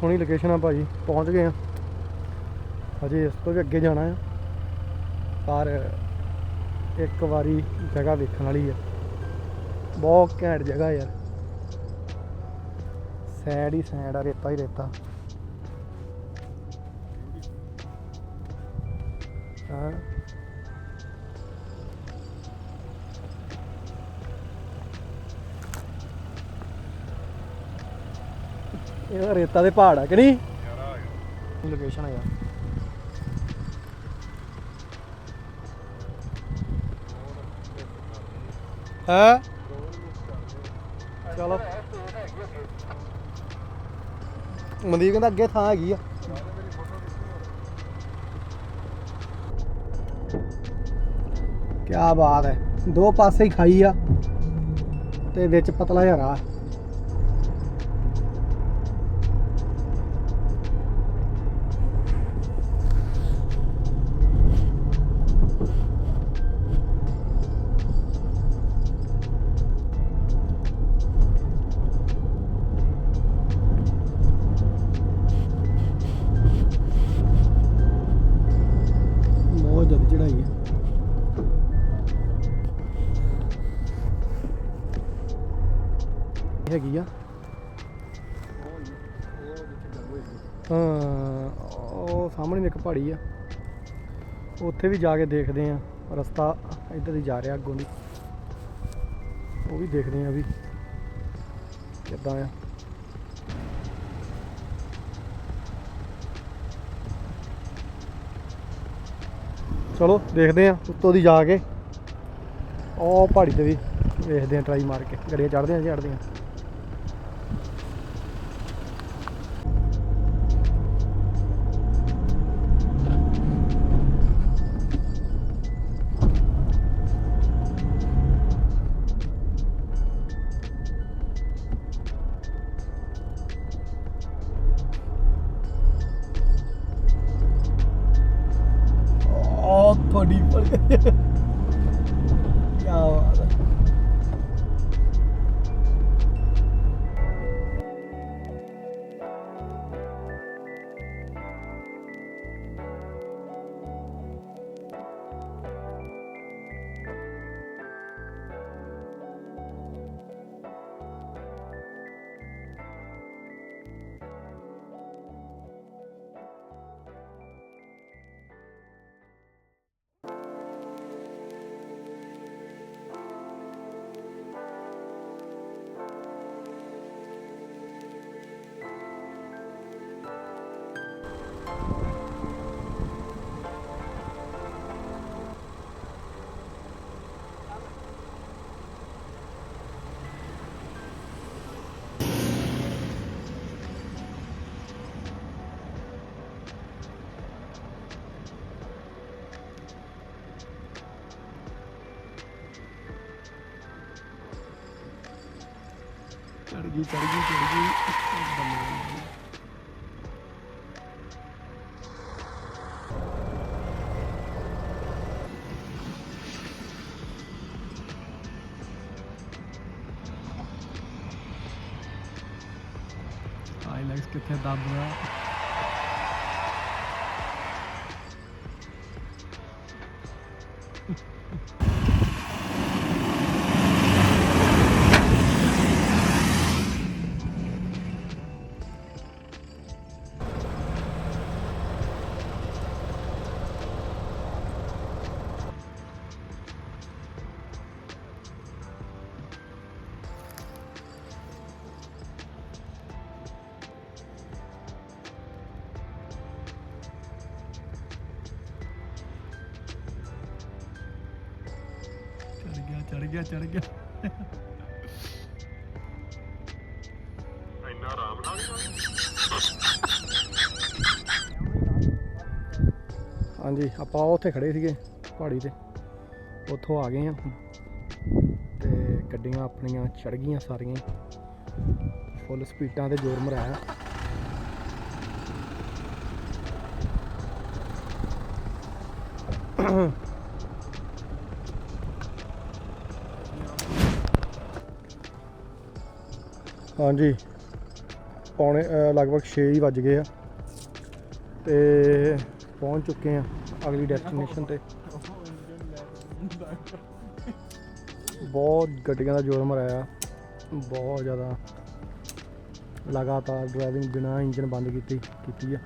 ਸੋਹਣੀ ਲੋਕੇਸ਼ਨ ਆ ਭਾਜੀ, ਪਹੁੰਚ ਗਏ ਆ। ਹਜੇ ਇਸ ਤੋਂ ਵੀ ਅੱਗੇ ਜਾਣਾ ਆ। ਪਰ ਇੱਕ ਵਾਰੀ ਜਗ੍ਹਾ ਵੇਖਣ ਵਾਲੀ ਆ। ਬਹੁਤ ਘੈਂਟ ਜਗ੍ਹਾ ਯਾਰ। ਸੈਡ ਹੀ ਸੈਡ ਆ, ਰੇਤਾ ਹੀ ਰੇਤਾ। ਹਾਂ? ਇਹ ਤਾਂ ਰੇਤਾ ਦੇ ਪਹਾੜ ਆ ਕਿ ਨਹੀਂ? ਲੋਕੇਸ਼ਨ ਆ ਯਾਰ। ਹੈ? ਚਲੋ। ਮਨਦੀਪ ਕਹਿੰਦਾ ਅੱਗੇ ਥਾਂ ਹੈਗੀ ਆ। ਕੀ ਬਾਤ ਹੈ। ਦੋ ਪਾਸੇ ਹੀ ਖਾਈ ਆ। ਤੇ ਵਿੱਚ ਪਤਲਾ ਜਿਹਾ ਪਹਾੜੀ ਆ। ਉੱਥੇ ਵੀ ਜਾ ਕੇ ਦੇਖਦੇ ਆ। ਰਸਤਾ ਇੱਧਰ ਦੀ ਜਾ ਰਿਹਾ ਅੱਗੋਂ ਦੀ। ਉਹ ਵੀ ਦੇਖਦੇ ਆ ਵੀ ਕਿੱਦਾਂ ਆ। ਚਲੋ, ਦੇਖਦੇ ਆ ਉੱਤੋਂ ਦੀ ਜਾ ਕੇ। ਉਹ ਪਹਾੜੀ ਤੇ ਵੀ ਵੇਖਦੇ ਆ ਟਰਾਈ ਮਾਰ ਕੇ। ਗੱਡੀਆਂ ਚੜਦੇ ਆ ਚੜਦੇ ਆ। ਚੜ ਗਈ ਚੜ ਗਈ ਚੜ ਗਈ ਆਈਲੈਕਸ ਕਿੱਥੇ ਦੱਬ ਰਿਹਾ ਗਿਆ ਚੜ ਗਿਆ। ਇੰਨਾ ਆਰਾਮ ਨਾਲ ਹਾਂਜੀ ਆਪਾਂ ਉੱਥੇ ਖੜੇ ਸੀਗੇ ਪਹਾੜੀ ਤੇ। ਉੱਥੋਂ ਆ ਗਏ ਆ ਤੇ ਗੱਡੀਆਂ ਆਪਣੀਆਂ ਚੜ ਗਈਆਂ ਸਾਰੀਆਂ। ਫੁੱਲ ਸਪੀਡਾਂ ਤੇ ਜ਼ੋਰ ਮਰਾਇਆ। ਹਾਂਜੀ। ਪੌਣੇ ਲਗਭਗ 6 ਹੀ ਵੱਜ ਗਏ ਆ। ਤੇ ਪਹੁੰਚ ਚੁੱਕੇ ਆ ਅਗਲੀ ਡੈਸਟੀਨੇਸ਼ਨ ਤੇ। ਬਹੁਤ ਗੱਡੀਆਂ ਦਾ ਜੋਰ ਮਰਾਇਆ। ਬਹੁਤ ਜ਼ਿਆਦਾ। ਲਗਾਤਾਰ ਡਰਾਈਵਿੰਗ ਬਿਨਾ ਇੰਜਨ ਬੰਦ ਕੀਤੀ ਕੀਤੀ ਆ।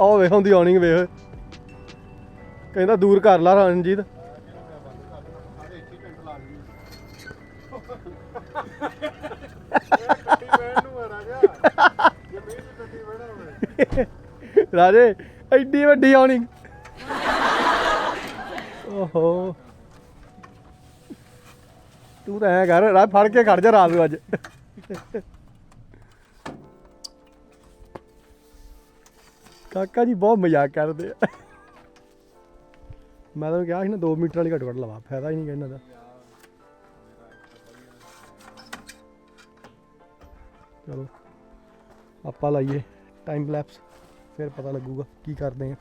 ਆਹ ਵੇਖ ਹੁੰਦੀ ਆਉਣੀ ਵੇਖ। ਕਹਿੰਦਾ ਦੂਰ ਕਰ ਲਾ ਰਣਜੀਤ। ਰਾਜੇ, ਐਡੀ ਵੱਡੀ ਆਉਣੀ ਓਹੋ। ਤੂੰ ਤਾਂ ਐ ਕਰ, ਰਾਜ ਫੜ ਕੇ ਖੜ ਜਾ ਰਾਤ ਨੂੰ ਅੱਜ। ਕਾਕਾ ਜੀ ਬਹੁਤ ਮਜ਼ਾਕ ਕਰਦੇ ਆ। ਮੈਂ ਤਾਂ ਕਿਹਾ ਸੀ ਨਾ 2 ਮੀਟਰ ਵਾਲੀ ਘੱਟ ਘੱਟ ਲਵਾ, ਫਾਇਦਾ ਹੀ ਨਹੀਂ ਇਹਨਾਂ ਦਾ। ਚਲੋ, ਆਪਾਂ ਲਾਈਏ ਟਾਈਮ ਲੈਪਸ ਫਿਰ ਪਤਾ ਲੱਗੂਗਾ ਕੀ ਕਰਦੇ ਆ।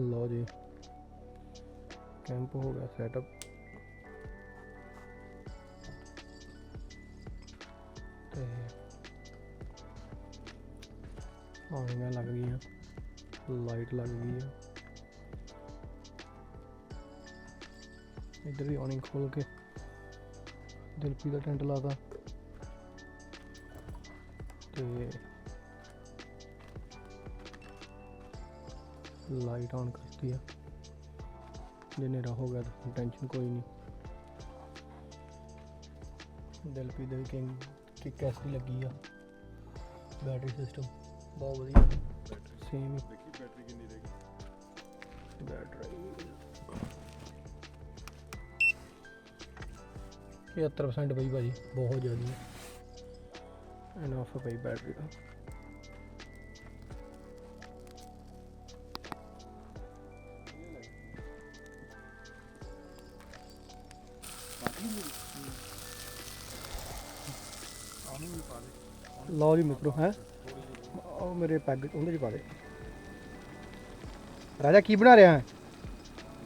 ਲਓ ਜੀ ਕੈਂਪ ਹੋ ਗਿਆ ਸੈਟਅਪ ਤੇ ਆਉਣੀਆਂ ਲੱਗ ਗਈਆਂ ਲਾਈਟ ਲੱਗ ਗਈ ਆ ਇੱਧਰ ਵੀ ਆਉਣੀ ਖੋਲ ਕੇ ਦਿਲਪੀ ਦਾ ਟੈਂਟ ਲਾਤਾ ਤੇ ਲਾਈਟ ਆਨ ਕਰਤੀ ਆ। ਜੇ ਹਨੇਰਾ ਹੋ ਗਿਆ ਤਾਂ ਟੈਨਸ਼ਨ ਕੋਈ ਨਹੀਂ। ਦਿਲਪੀ ਦੇ ਕਿੰਗ ਕਿੱਕ ਐਸੀ ਲੱਗੀ ਆ। ਬੈਟਰੀ ਸਿਸਟਮ ਬਹੁਤ ਵਧੀਆ। ਸੇਮ ਹੀ। ਦੇਖੀ ਬੈਟਰੀ ਕਿੰਨੀ ਰਹੇਗੀ ਬੈਟਰੀ। 73% ਬਈ ਭਾਜੀ ਬਹੁਤ ਜ਼ਿਆਦਾ ਐਨਫ ਪਈ ਬੈਟਰੀ ਦਾ। ਲਓ ਜੀ ਮਿੱਤਰੋ ਹੈ। ਉਹ ਮੇਰੇ ਪੈਗ ਉਹਦੇ ਚ ਪਾ ਦੇ। ਰਾਜਾ ਕੀ ਬਣਾ ਰਿਹਾ ਹੈ?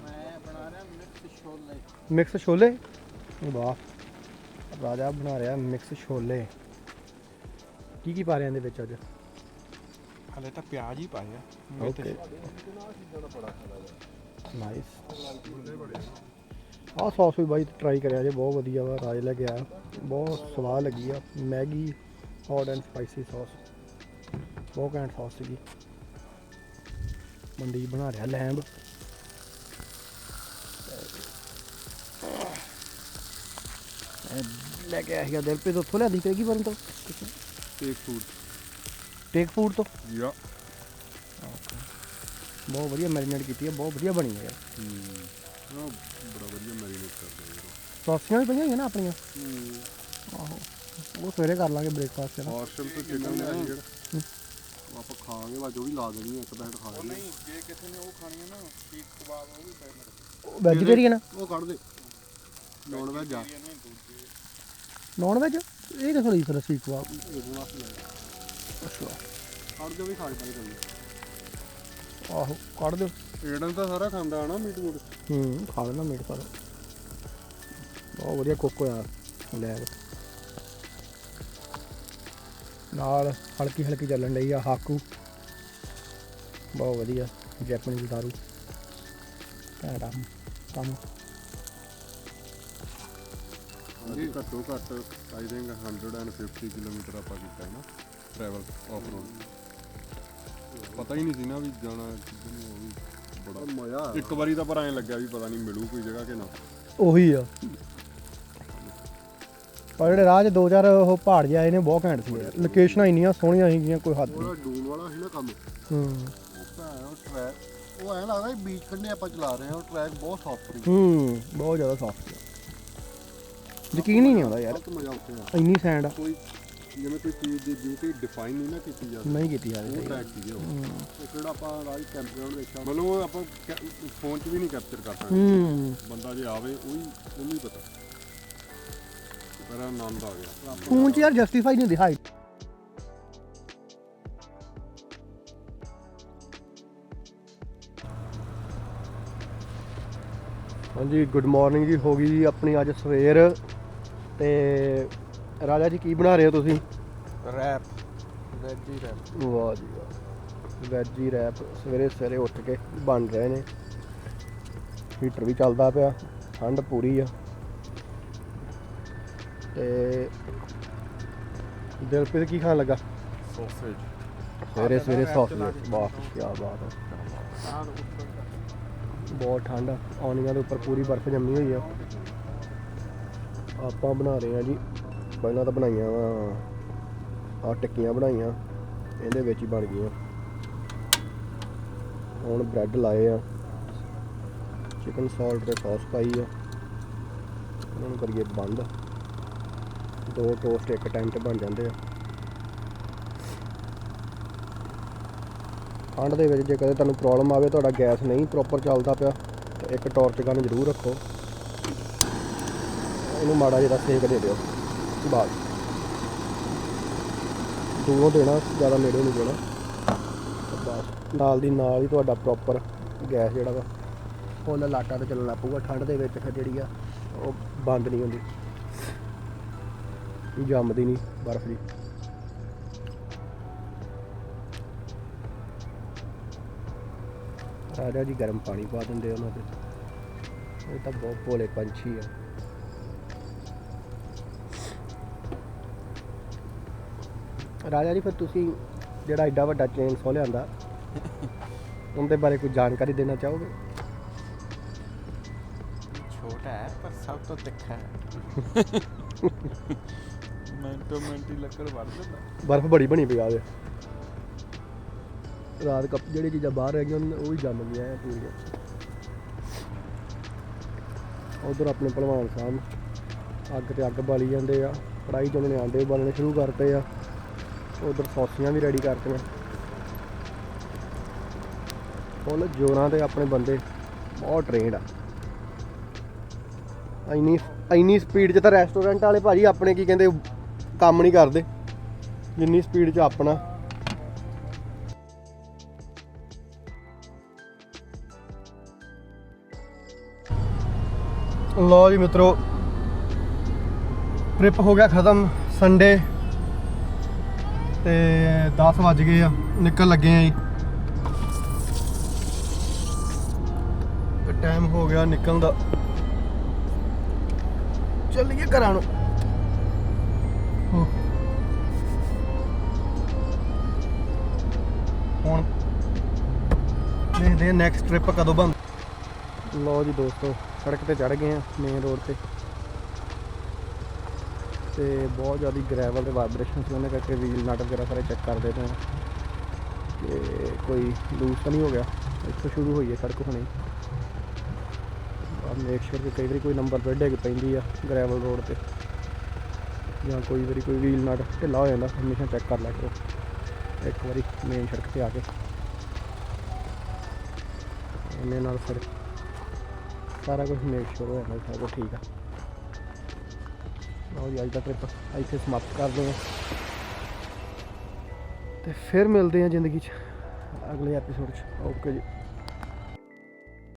ਮੈਂ ਬਣਾ ਰਿਹਾ ਮਿਕਸ ਛੋਲੇ। ਮਿਕਸ ਛੋਲੇ? ਵਾਹ। ਰਾਜਾ ਬਣਾ ਰਿਹਾ ਮਿਕਸ ਛੋਲੇ। ਕੀ ਕੀ ਪਾ ਰਿਹਾ ਇਹਦੇ ਵਿੱਚ ਅੱਜ? ਹਲੇ ਤਾਂ ਪਿਆਜ਼ ਹੀ ਪਾਇਆ ਓਕੇ ਨਾਈਸ ਆਹ ਸੌਸ ਵੀ ਬਾਈ ਟਰਾਈ ਕਰਿਆ ਜੇ ਬਹੁਤ ਵਧੀਆ ਵਾ। ਰਾਜ ਲੈ ਕੇ ਆਇਆ। ਬਹੁਤ ਸਵਾਦ ਲੱਗੀ ਆ। Maggi hot and spicy sauce ਬਹੁਤ ਘੈਂਟ ਸੌਸ ਸੀਗੀ। ਮਨਦੀਪ ਬਣਾ ਰਿਹਾ ਲੈਂਬ ਲੈ ਕੇ ਆਇਆ ਸੀਗਾ ਦਿਲਪ੍ਰੀਤ ਉੱਥੋਂ ਲਿਆਂਦੀ ਪਏਗੀ ਬਰਨ ਤੋਂ? ਟੇਕ ਫੂਡ ਟੇਕ ਫੂਡ ਤੋਂ? ਯਾ ਬਹੁਤ ਵਧੀਆ ਮੈਰੀਨੇਟ ਕੀਤੀ ਹੈ ਬਹੁਤ ਵਧੀਆ ਬਣੀ ਹੈ। ਹੂੰ ਬੜਾ ਵਧੀਆ ਮੈਰੀਨੇਟ ਕਰਦੇ ਯਾਰ ਸੌਸੀਆਂ ਵੀ ਪਈਆਂ ਹੋਈਆਂ ਨਾ ਆਪਣੀਆਂ? ਹੂੰ। ਉਹ ਸਵੇਰੇ ਕਰ ਲਾਂਗੇ ਬ੍ਰੇਕਫਾਸਟ ਨਾ। ਮਾਰਸ਼ਲ ਤੋਂ ਚਿਕਨ ਹੈ ਜਿਹੜਾ? ਉਹ ਆਪਾਂ ਖਾਵਾਂਗੇ ਬਾਅਦ ਉਹ ਵੀ ਲਾ ਦੇਣੀ ਹੈ, ਇੱਕ ਬੈਠ ਖਾ ਲੈਣੀ ਨਹੀਂ ਜੇ ਕਿਸੇ ਨੇ ਉਹ ਖਾਣੀ ਹੈ ਨਾ ਸੀਖ ਕਬਾਬ ਉਹ ਵੀ ਪੈਣਾ ਵੈਜੀਟੇਰੀਅਨ ਉਹ ਕੱਢ ਦੇ। ਨੌਨ ਵੈਜ ਆ ਨਾਨ ਵੈਜ ਇਹ ਕਿਥੋਂ ਲਈ ਸਰ ਸੀਕ ਕਬਾਬ ਇਹਦੇ ਵਾਸਤੇ ਲੈ ਅੱਛਾ। ਕੱਢ ਦੇ ਵੀ ਖਾ ਕੇ ਚੱਲੀ। ਆਹੋ ਕੱਢ ਦਿਓ। ਏਡਨ ਤਾਂ ਸਾਰਾ ਖਾਂਦਾ ਹੈ ਨਾ ਮੀਟ ਮੂਟ? ਹੂੰ ਖਾ ਲੈਣਾ ਮੀਟ ਪਰ ਬਹੁਤ ਵਧੀਆ ਕੁੱਕ ਹੋਇਆ ਲੈ ਨਾਲ ਹਲਕੀ ਹਲਕੀ ਚੱਲਣ ਲਈ ਆ ਹਾਕੂ। ਬਹੁਤ ਵਧੀਆ ਜੈਪਨੀਜ਼ ਦਾਰੂ। ਘੈਂਟਾ ਕੰਮ। ਅਸੀਂ ਘੱਟੋ ਘੱਟ ਆਈ ਥਿੰਕ 150 ਕਿਲੋਮੀਟਰ ਆਪਾਂ ਕੀਤਾ ਹੈ ਨਾ ਟਰੈਵਲ ਆਫ ਰੋਡ ਪਤਾ ਹੀ ਨਹੀਂ ਸੀ ਨਾ ਵੀ ਜਾਣਾ ਕਿੱਧਰ ਨੂੰ ਉਹ ਵੀ ਬੜਾ ਮਜ਼ਾ ਇੱਕ ਵਾਰੀ ਤਾਂ ਪਰ ਐਂ ਲੱਗਿਆ ਵੀ ਪਤਾ ਨਹੀਂ ਮਿਲੂ ਕੋਈ ਜਗ੍ਹਾ ਕਿ ਨਾ। ਉਹੀ ਆ। ਪਰ ਜਿਹੜੇ ਰਾਹ 'ਚ ਦੋ ਚਾਰ ਉਹ ਪਹਾੜ ਜਿਹੇ ਆਏ ਨੇ ਬਹੁਤ ਘੈਂਟ ਸੀ। ਲੋਕੇਸ਼ਨਾਂ ਇੰਨੀਆਂ ਸੋਹਣੀਆਂ ਸੀਗੀਆਂ ਕੋਈ ਹੱਦ ਨਹੀਂ। ਉਹਦਾ ਡੂਨ ਵਾਲਾ ਸੀ ਨਾ ਕੰਮ। ਹੂੰ। ਉਹ ਉਹ ਟਰੈਕ ਉਹ ਐਂ ਲੱਗਦਾ ਬੀਚ ਕੰਢੇ ਆਪਾਂ ਚਲਾ ਰਹੇ ਹਾਂ ਉਹ ਟਰੈਕ ਬਹੁਤ ਸੌਫਟ ਸੀ। ਹੂੰ ਬਹੁਤ ਜ਼ਿਆਦਾ ਸੌਫਟ ਸੀ। ਯਕੀਨ ਹੀ ਨਹੀਂ ਆਉਂਦਾ ਯਾਰ। ਮਜ਼ਾ ਉੱਥੇ ਆ ਇੰਨੀ ਸੈਂਡ ਆ। ਕੋਈ ਜਿਵੇਂ ਕੋਈ ਚੀਜ਼ ਦੀ ਬਿਊਟੀ ਡਿਫਾਈਨ ਨਹੀਂ ਨਾ ਕੀਤੀ ਜਾਂਦੀ। ਨਹੀਂ ਕੀਤੀ ਯਾਰ ਉਹ ਟੈਗ ਸੀਗੇ ਉਹ। ਉਹ ਕਿਹੜਾ ਆਪਾਂ ਰਾਜ ਕੈਂਪਗਰਾਉਂਡ ਦੇਖਿਆ ਮਤਲਬ ਉਹ ਆਪਾਂ ਫੋਨ 'ਚ ਵੀ ਨਹੀਂ ਕੈਪਚਰ ਕਰ ਸਕਦੇ। ਹੂੰ। ਬੰਦਾ ਜੇ ਆਵੇ ਉਹੀ ਉਹਨੂੰ ਹੀ ਪਤਾ। ਬੜਾ ਆਨੰਦ ਆ ਗਿਆ। ਫੋਨ 'ਚ ਯਾਰ ਜਸਟੀਫਾਈ ਨਹੀਂ ਹੁੰਦੀ ਹਾਈਟ ਹਾਂਜੀ ਗੁੱਡ ਮਾਰਨਿੰਗ ਜੀ ਹੋ ਗਈ ਜੀ ਆਪਣੀ ਅੱਜ ਸਵੇਰ। ਤੇ ਰਾਜਾ ਜੀ ਕੀ ਬਣਾ ਰਹੇ ਹੋ ਤੁਸੀਂ? ਰੈਪ ਵੈਜੀ ਰੈਪ ਵਾਹ ਜੀ ਵਾਹ। ਵੈਜੀ ਰੈਪ ਸਵੇਰੇ ਸਵੇਰੇ ਉੱਠ ਕੇ ਬਣ ਰਹੇ ਨੇ। ਹੀਟਰ ਵੀ ਚੱਲਦਾ ਪਿਆ ਠੰਡ ਪੂਰੀ ਆ। ਤੇ ਦਿਲਪ੍ਰੀਤ ਕੀ ਖਾਣ ਲੱਗਾ? ਸੌਸੇਜ ਸਵੇਰੇ ਸਵੇਰੇ ਰੈਪ ਸੌਸ ਚਲਾ ਕੇ। ਵਾਹ ਕੀ ਬਾਤ ਹੈ। ਬਹੁਤ ਠੰਡ ਆ। ਔਨੀਆਂ ਦੇ ਉੱਪਰ ਪੂਰੀ ਬਰਫ਼ ਜੰਮੀ ਹੋਈ ਆ। ਆਪਾਂ ਬਣਾ ਰਹੇ ਆ ਜੀ। ਪਹਿਲਾਂ ਤਾਂ ਬਣਾਈਆਂ ਵਾ। ਆ ਟਿੱਕੀਆਂ ਬਣਾਈਆਂ। ਇਹਦੇ ਵਿੱਚ ਹੀ ਬਣ ਗਈਆਂ। ਹੁਣ ਬ੍ਰੈਡ ਲਾਏ ਆ। ਚਿਕਨ ਸਾਲਟ ਤੇ ਸੌਸ ਪਾਈ ਆ। ਇਹਨਾਂ ਨੂੰ ਕਰੀਏ ਬੰਦ। ਦੋ ਟੋਸਟ ਇੱਕ ਟਾਈਮ ਤੇ ਬਣ ਜਾਂਦੇ ਆ। ਠੰਡ ਦੇ ਵਿੱਚ ਜੇ ਕਦੇ ਤੁਹਾਨੂੰ ਪ੍ਰੋਬਲਮ ਆਵੇ, ਤੁਹਾਡਾ ਗੈਸ ਨਹੀਂ ਪ੍ਰੋਪਰ ਚੱਲਦਾ ਪਿਆ, ਤਾਂ ਇੱਕ ਟਾਰਚ ਗਨ ਜ਼ਰੂਰ ਰੱਖੋ। ਇਹਨੂੰ ਮਾੜਾ ਜਿਹਾ ਸੇਕ ਦੇ ਦਿਓ। ਬਾਅਦ ਦੂਰੋਂ ਦੇਣਾ, ਜ਼ਿਆਦਾ ਨੇੜੇ ਨਹੀਂ ਦੇਣਾ। ਬਸ। ਨਾਲ ਦੀ ਨਾਲ ਹੀ ਤੁਹਾਡਾ ਪ੍ਰੋਪਰ ਗੈਸ ਜਿਹੜਾ ਵਾ, ਫੁੱਲ ਲਾਟਾ ਤੇ ਚੱਲਣਾ ਪਊਗਾ। ਠੰਡ ਦੇ ਵਿੱਚ ਫਿਰ ਜਿਹੜੀ ਆ, ਉਹ ਬੰਦ ਨਹੀਂ ਹੁੰਦੀ। ਜੰਮਦੀ ਨਹੀਂ ਬਰਫ਼ ਦੀ ਰਾਜਾ ਜੀ ਗਰਮ ਪਾਣੀ ਪਾ ਦਿੰਦੇ ਉਹਨਾਂ ਦੇ ਇਹ ਤਾਂ ਬਹੁਤ ਭੋਲੇ ਪੰਛੀ ਆ। ਰਾਜਾ ਜੀ ਫਿਰ ਤੁਸੀਂ ਜਿਹੜਾ ਐਡਾ ਵੱਡਾ ਚੇਨ ਸੋ ਲਿਆਂਦਾ ਉਹਦੇ ਬਾਰੇ ਕੋਈ ਜਾਣਕਾਰੀ ਦੇਣਾ ਚਾਹੋਗੇ? ਛੋਟਾ ਹੈ ਪਰ ਸਭ ਤੋਂ ਤਿੱਖਾ ਹੈ। ਮਿੰਟੋ ਮਿੰਟ ਹੀ ਲੱਕੜ ਵੜ ਦਿੰਦਾ। ਬਰਫ਼ ਬੜੀ ਬਣੀ ਪਈ ਆ ਉਹਦੇ ਰਾਤ ਕੱਪ ਜਿਹੜੀ ਚੀਜ਼ਾਂ ਬਾਹਰ ਰਹਿ ਗਈਆਂ, ਉਹ ਵੀ ਜੰਮ ਗਈਆਂ ਆ ਪੂਰੀਆਂ। ਉਧਰ ਆਪਣੇ ਭਲਵਾਨ ਸਾਹਿਬ, ਅੱਗ ਤੇ ਅੱਗ ਬਾਲੀ ਜਾਂਦੇ ਆ ਕੜਾਈ ਚ ਉਹਨਾਂ ਨੇ ਆਂਡੇ ਬਾਲਣੇ ਸ਼ੁਰੂ ਕਰਤੇ ਆ। ਉਧਰ ਸੌਸੀਆਂ ਵੀ ਰੈਡੀ ਕਰਤੀਆਂ। ਫੁੱਲ ਜੋਰਾਂ ਤੇ ਆਪਣੇ ਬੰਦੇ ਬਹੁਤ ਟ੍ਰੇਨਡ ਆ। ਇੰਨੀ ਇੰਨੀ ਸਪੀਡ 'ਚ ਤਾਂ ਰੈਸਟੋਰੈਂਟ ਵਾਲੇ ਭਾਜੀ ਆਪਣੇ ਕੀ ਕਹਿੰਦੇ ਕੰਮ ਨਹੀਂ ਕਰਦੇ। ਜਿੰਨੀ ਸਪੀਡ 'ਚ ਆਪਣਾ। ਲੋ ਜੀ ਮਿੱਤਰੋ ਟ੍ਰਿਪ ਹੋ ਗਿਆ ਖਤਮ ਸੰਡੇ ਤੇ 10 ਵੱਜ ਗਏ ਆ, ਨਿਕਲ ਲੱਗੇ ਆ ਜੀ। ਤੇ ਟਾਈਮ ਹੋ ਗਿਆ ਨਿਕਲਣ ਦਾ। ਚੱਲੀਏ ਘਰਾਂ ਨੂੰ। ਦੇਖਦੇ ਆ ਨੈਕਸਟ ਟ੍ਰਿਪ ਕਦੋਂ ਬੰਦ ਲੋ ਜੀ ਦੋਸਤੋ, ਸੜਕ ਤੇ ਚੜ ਗਏ ਆ ਮੇਨ ਰੋਡ ਤੇ। ਤੇ ਬਹੁਤ ਜ਼ਿਆਦਾ ਗ੍ਰੈਵਲ ਦੇ ਵਾਈਬ੍ਰੇਸ਼ਨ ਸੀ, ਉਹਨੇ ਕਰਕੇ ਵੀਲ ਨਟ ਵਗੈਰਾ ਸਾਰੇ ਚੈੱਕ ਕਰਦੇ ਪਏ ਆ ਕਿ ਕੋਈ ਲੂਸ ਤਾਂ ਨਹੀਂ ਹੋ ਗਿਆ। ਇੱਥੋਂ ਸ਼ੁਰੂ ਹੋਈ ਹੈ ਸੜਕ ਹੁਣੇ। ਆ ਮੇਕ ਸ਼ੋਰ ਕਿ ਕਈ ਵਾਰੀ ਕੋਈ ਨੰਬਰ ਪਲੇਟ ਡਿੱਗ ਪੈਂਦੀ ਆ ਗ੍ਰੈਵਲ ਰੋਡ ਤੇ। ਜਾਂ ਕੋਈ ਵਾਰੀ ਕੋਈ ਵੀਲ ਨਟ ਢਿੱਲਾ ਹੋ ਜਾਂਦਾ, ਹਮੇਸ਼ਾ ਚੈੱਕ ਕਰ ਲਿਆ ਕਰੋ। ਇੱਕ ਵਾਰੀ ਮੇਨ ਸੜਕ ਤੇ ਆ ਕੇ। ਇਹਨੇ ਨਾਲ ਫਿਰ ਸਾਰਾ ਕੁਝ ਮੇਕ ਸ਼ੋਰ ਹੋ ਜਾਂਦਾ ਸਾਰਾ ਕੁਝ ਠੀਕ ਆ। ਲਓ ਜੀ, ਅੱਜ ਦਾ ਟ੍ਰਿਪ ਇੱਥੇ ਸਮਾਪਤ ਕਰਦੇ ਹਾਂ ਤੇ ਫਿਰ ਮਿਲਦੇ ਹਾਂ ਜ਼ਿੰਦਗੀ 'ਚ ਅਗਲੇ ਐਪੀਸੋਡ 'ਚ। ਓਕੇ ਜੀ।